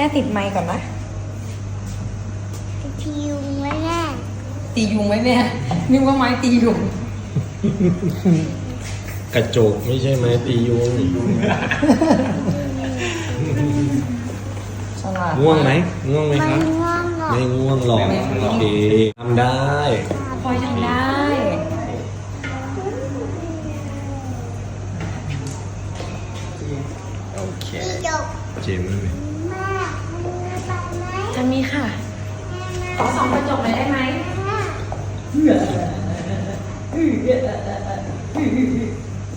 แม่ติดไมค์ก่อนนะทียุงไว้แน่ตียุงไว้เนี่ยนึกว่าไม้ตียุง กระจกไม่ใช่ไม้ตียุงฉลาดง่วงไหมง่วงไหมครับง่วงหรอไม่ง่วงหรอกโอเคทำได้พลอยทำได้ โอเคจบเจมส์ไหม แม่มือไปไหม จะมีค่ะ ขอสองกระจกเลยได้ไหม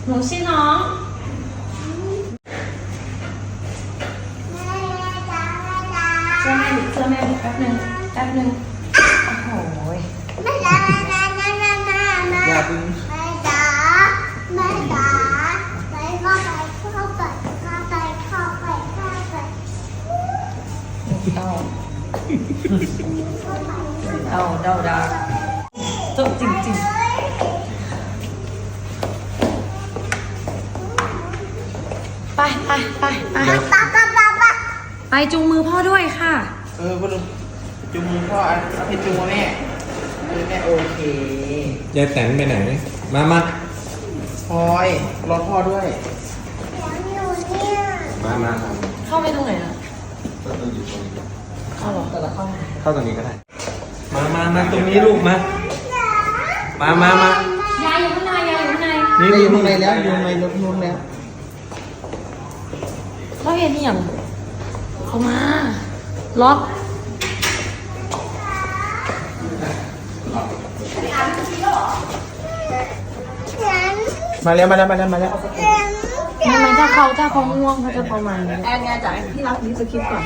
หนูชื่อน้องจ๋าแม่จ๋าเสื้อแม่ดิเสื้อแม่ดิแป๊บหนึงแป๊บหนึงโอ้โหยแม่จ๋าแม่จ๋าแม่จ๋าแม่จ๋าแม่จ๋าแม่จ๋าไปเข้าไปเข้าไปเข้าไปเข้าไปเข้าไปเต้า เต้าเต้าดาจบจริงๆไปไปไปไปป๊าป๊าป๊าป๊าไปจูงมือพ่อด้วยค่ะ เออพ่อลุงจุงมือพ่ออันเอาเพชรจุงมาแม่เออแม่โอเคยายแตนไปไหน มามาพลอยรอพ่อด้วยอยู่เนี่ยมามาเข้าไปตรงไหนอะ เข้าหรอแต่ละเข้าเข้าตรงนี้ก็ได้ มามามาตรงนี้ลูกมา มามามา ยายอยู่ข้างในยายอยู่ข้างในนี่อยู่ข้างในแล้วอยู่ข้างในรถนุ่งแล้วเราเห็นอย่างเข้ามา ล็อกฉันมาแล้วมาแล้วมาแล้วมาแล้ว ฉันทำไมถ้าเขาถ้าเขาง่วงเขาจะประมาณนี้ แอนไงจากที่รักนี้สคริปต์ก่อน